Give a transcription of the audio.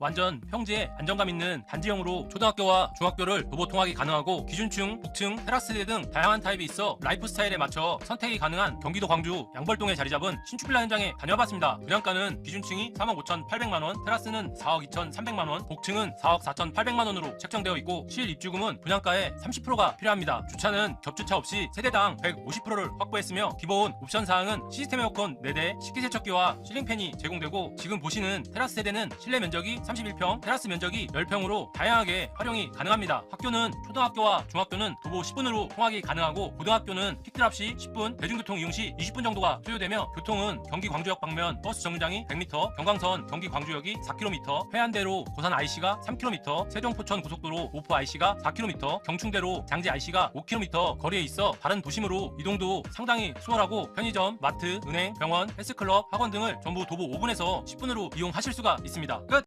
완전 평지에 안정감 있는 단지형으로 초등학교와 중학교를 도보 통학이 가능하고 기준층, 북층, 테라스대 등 다양한 타입이 있어 라이프 스타일에 맞춰 선택이 가능한 경기도 광주 양벌동에 자리 잡은 신축 빌라 현장에 다녀봤습니다. 분양가는 기준층이 3억 5천8백만 원, 테라스는 4억 2천 3백만 원, 복층은 4억 4천 8백만 원으로 책정되어 있고 실 입주금은 분양가의 30%가 필요합니다. 주차는 겹주차 없이 세대당 150%를 확보했으며 기본 옵션 사항은 시스템 에어컨 4대, 식기세척기와 실링팬이 제공되고 지금 보시는 테라스 세대는 실내 면적이 31평, 테라스 면적이 10평으로 다양하게 활용이 가능합니다. 학교는 초등학교와 중학교는 도보 10분으로 통학이 가능하고 고등학교는 픽드랍 시 10분, 대중교통 이용 시 20분 정도가 소요되며 교통은 경기 광주역 방면 버스 정류장이 100m, 경광선 경기 광주역이 4km, 해안대로 고산 IC가 3km, 세종포천 고속도로 오포 IC가 4km, 경충대로 장지 IC가 5km 거리에 있어 다른 도심으로 이동도 상당히 수월하고 편의점, 마트, 은행, 병원, 헬스클럽, 학원 등을 전부 도보 5분에서 10분으로 이용하실 수가 있습니다. 끝!